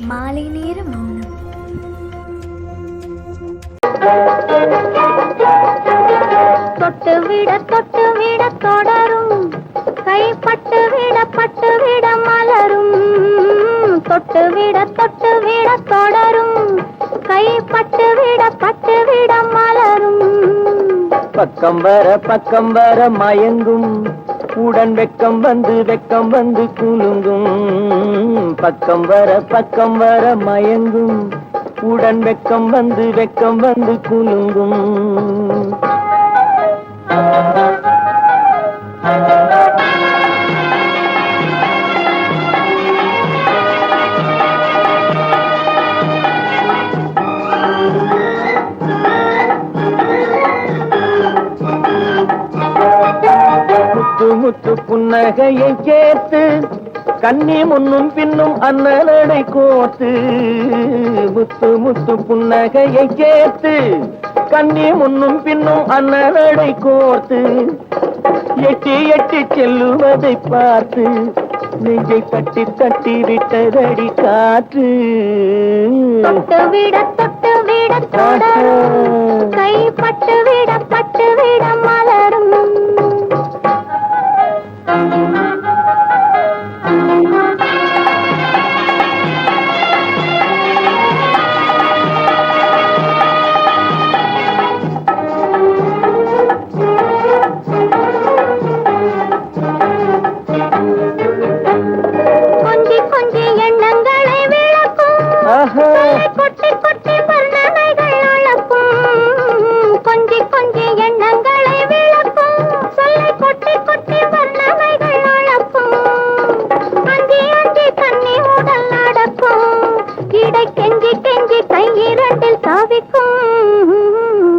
மாலை நேர மௌனம். தொட்டு விட தொட்டு விட தொடரும். கைப்பட்டு விட பட்டு விட மலரும். தொட்டு விட தொட்டு விட தொடரும். கைப்பட்டு விட பட்டு விட மலரும். பக்கம் வர பக்கம் வர மயங்கும். உடன் வெக்கம் வந்து வெக்கம் வந்து குலுங்கும். பக்கம் பக்கம் வர பக்கம் வர மயங்கும். உடன் வெக்கம் வந்து வெக்கம் வந்து குலுங்கும். முத்து முத்து புன்னகையை சேர்த்து கண்ணி முன்னும் பின்னும் அண்ணலடை கோத்து முத்து முத்து புன்னகையை சேர்த்து கண்ணி முன்னும் பின்னும் அண்ணலடை கோர்த்து எட்டி எட்டி செல்லுவதை பார்த்து நெஞ்சை தட்டி தட்டி விட்டதடி காற்று. தொட்டு விட தொட்டு விட கொட்டி கொட்டி வர்ணனைகள் அளக்கும் கொஞ்சி கொஞ்சி எண்ணங்களை விளக்கும். சொல்லை கொட்டி கொட்டி வர்ணனைகள் அளக்கும் அஞ்சி அஞ்சி தண்ணி உடல் நடக்கும். இடை கெஞ்சி கெஞ்சி கையிரண்டில் தாவிக்கும்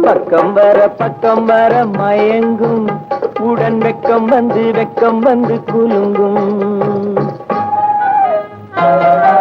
பக்கம் வர பக்கம் வர மயங்கும். உடன் வெக்கம் வந்து வெக்கம் வந்து குலுங்கும்.